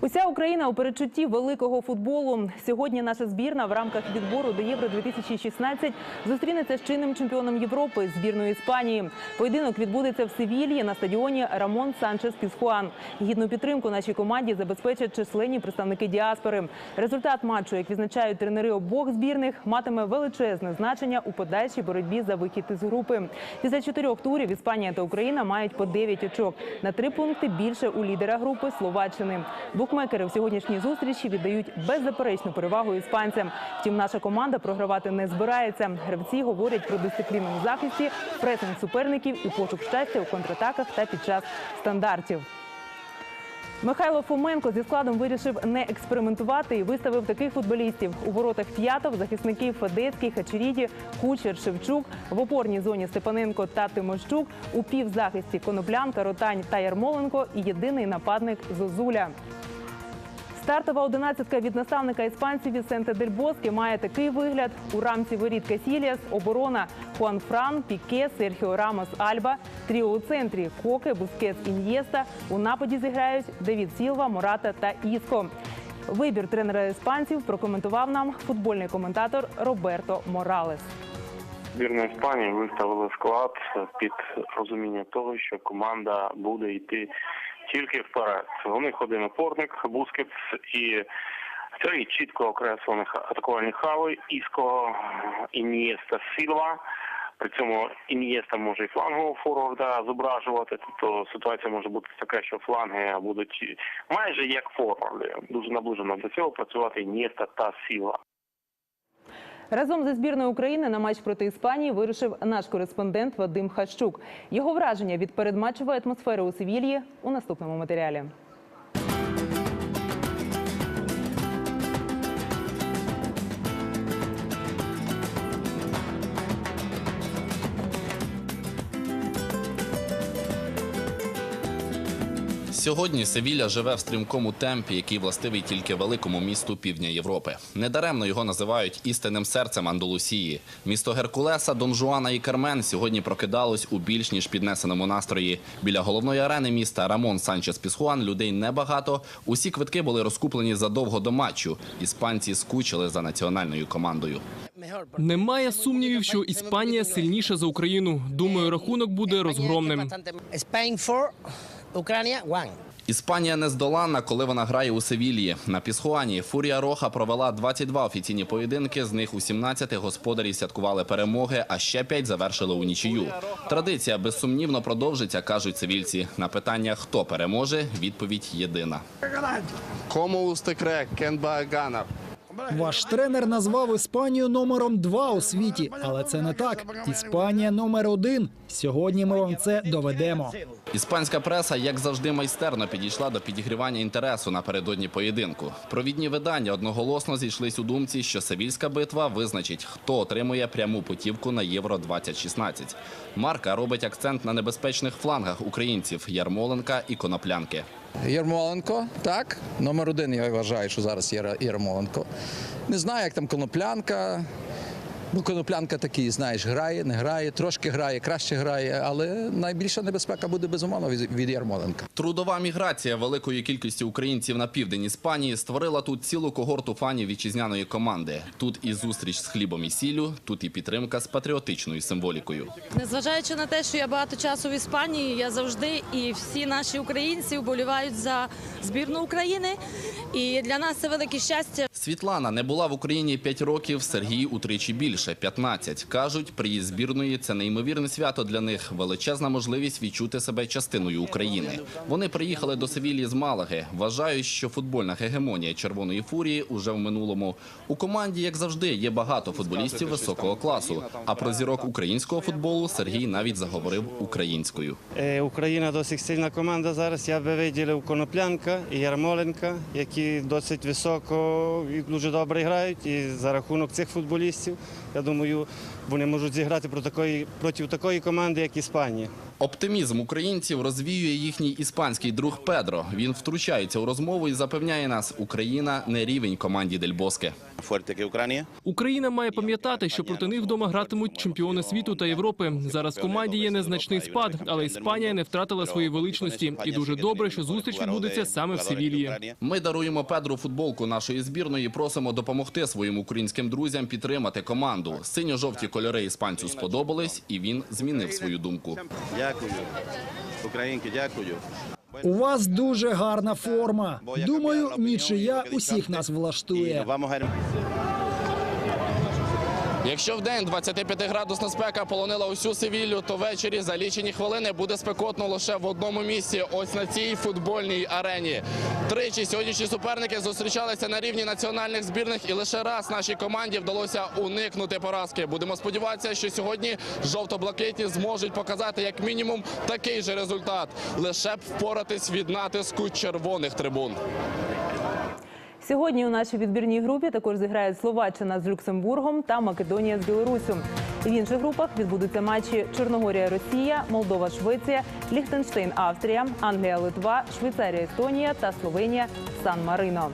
Уся Україна у передчутті великого футболу. Сьогодні наша збірна в рамках відбору до Євро 2016 зустрінеться з чинним чемпіоном Європи збірною Іспанії. Поєдинок відбудеться в Севільї на стадіоні Рамон Санчес Пісхуан. Гідну підтримку нашій команді забезпечать численні представники діаспори. Результат матчу, як відзначають тренери обох збірних, матиме величезне значення у подальшій боротьбі за вихід із групи. Після чотирьох турів Іспанія та Україна мають по 9 очок на три пункти більше у лідера групи Словаччини. Букмекери в сьогоднішній зустрічі віддають беззаперечну перевагу іспанцям. Втім, наша команда програвати не збирається. Гравці говорять про дисципліну у захисті, пресинг суперників і пошук щастя у контратаках та під час стандартів. Михайло Фоменко зі складом вирішив не експериментувати і виставив таких футболістів у воротах Ф'ятов, захисників Федецький, Хачеріді, Кучер, Шевчук, в опорній зоні Степаненко та Тимощук, у півзахисті Коноплянка, Ротань та Ярмоленко і єдиний нападник Зозуля. Стартова одинадцятка від наставника іспанців Вісенте Дель Боске має такий вигляд. У рамці воріт Касіліас, оборона Хуан Фран, Піке, Серхіо Рамос, Альба, тріо у центрі Коке, Бускетс, Ін'єста. У нападі зіграють Девід Сілва, Мората та Іско. Вибір тренера іспанців прокоментував нам футбольний коментатор Роберто Моралес. Збірна Іспанії виставили склад під розуміння того, що команда буде йти тільки вперед. Них один опорник Бускетс і три чітко окреслених атакувальні хави Іско, Ін'єста, Сілва. При цьому Ін'єста може і флангового форварда зображувати. Тобто ситуація може бути така, що фланги будуть майже як форварди. Дуже наближено до цього працювати Ін'єста та Сілва. Разом зі збірною України на матч проти Іспанії вирушив наш кореспондент Вадим Хащук. Його враження від передматчевої атмосфери у Севільї у наступному матеріалі. Сьогодні Севілля живе в стрімкому темпі, який властивий тільки великому місту півдня Європи. Недаремно його називають істинним серцем Андалусії. Місто Геркулеса, Дон Жуана і Кармен сьогодні прокидалось у більш ніж піднесеному настрої. Біля головної арени міста Рамон Санчес Пісхуан людей небагато. Усі квитки були розкуплені задовго до матчу. Іспанці скучили за національною командою. Немає сумнівів, що Іспанія сильніша за Україну. Думаю, рахунок буде розгромним. Spain 4, Ucrania 1. Іспанія нездоланна, коли вона грає у Севільї. На Пісхуані Фурія Роха провела 22 офіційні поєдинки. З них у 17 господарі святкували перемоги, а ще 5 завершили у нічию. Традиція безсумнівно продовжиться, кажуть цивільці. На питання, хто переможе, відповідь єдина. Quién va a ganar? Ваш тренер назвав Іспанію номером два у світі, але це не так. Іспанія номер один. Сьогодні ми вам це доведемо. Іспанська преса, як завжди, майстерно підійшла до підігрівання інтересу напередодні поєдинку. Провідні видання одноголосно зійшлись у думці, що Севільська битва визначить, хто отримує пряму путівку на Євро 2016 Марка робить акцент на небезпечних флангах українців Ярмоленка і Коноплянки. Ярмоленко, так. Номер один, я вважаю, що зараз є Ярмоленко. Не знаю, як там коноплянка. Ну, коноплянка такий, знаєш, грає, не грає, трошки грає, краще грає, але найбільша небезпека буде безумовно від, від Ярмоленка. Трудова міграція великої кількості українців на південь Іспанії створила тут цілу когорту фанів вітчизняної команди. Тут і зустріч з хлібом і сіллю, тут і підтримка з патріотичною символікою. Незважаючи на те, що я багато часу в Іспанії, я завжди і всі наші українці вболівають за збірну України. І для нас це велике щастя. Світлана не була в Україні 5 років, Сергій утричі більше 15. Кажуть, приїзд збірної це неймовірне свято для них, величезна можливість відчути себе частиною України. Вони приїхали до Севілії з Малаги. Вважають, що футбольна гегемонія червоної фурії уже в минулому. У команді, як завжди, є багато футболістів високого класу. А про зірок українського футболу Сергій навіть заговорив українською. Е, Україна досить сильна команда зараз. Я би виділив Коноплянка і Ярмоленка, які досить високо і дуже добре грають. І за рахунок цих футболістів, я думаю, вони можуть зіграти проти такої команди, як Іспанія. Оптимізм українців розвіює їхній іспанський друг Педро. Він втручається у розмову і запевняє нас, Україна не рівень команді Дель Боске. Україна має пам'ятати, що проти них вдома гратимуть чемпіони світу та Європи. Зараз в команді є незначний спад, але Іспанія не втратила своєї величності. І дуже добре, що зустріч відбудеться саме в Севілії. Ми даруємо Педру футболку нашої збірної. і Просимо допомогти своїм українським друзям підтримати команду. Синьо-жовті кольори іспанцю сподобались, і він змінив свою думку. Дякую. Українки, дякую. У вас дуже гарна форма. Думаю, нічия усіх нас влаштує. Якщо в день 25-градусна спека полонила усю Севілью, то ввечері за лічені хвилини буде спекотно лише в одному місці. Ось на цій футбольній арені. Тричі сьогоднішні суперники зустрічалися на рівні національних збірних, і лише раз нашій команді вдалося уникнути поразки. Будемо сподіватися, що сьогодні жовто-блакитні зможуть показати як мінімум такий же результат, лише б впоратись від натиску червоних трибун. Сьогодні у нашій відбірній групі також зіграють Словаччина з Люксембургом та Македонія з Білоруссю. В інших групах відбудуться матчі Чорногорія, Росія, Молдова, Швеція, Ліхтенштейн, Австрія, Англія, Литва, Швейцарія, Естонія та Словенія, Сан Марино.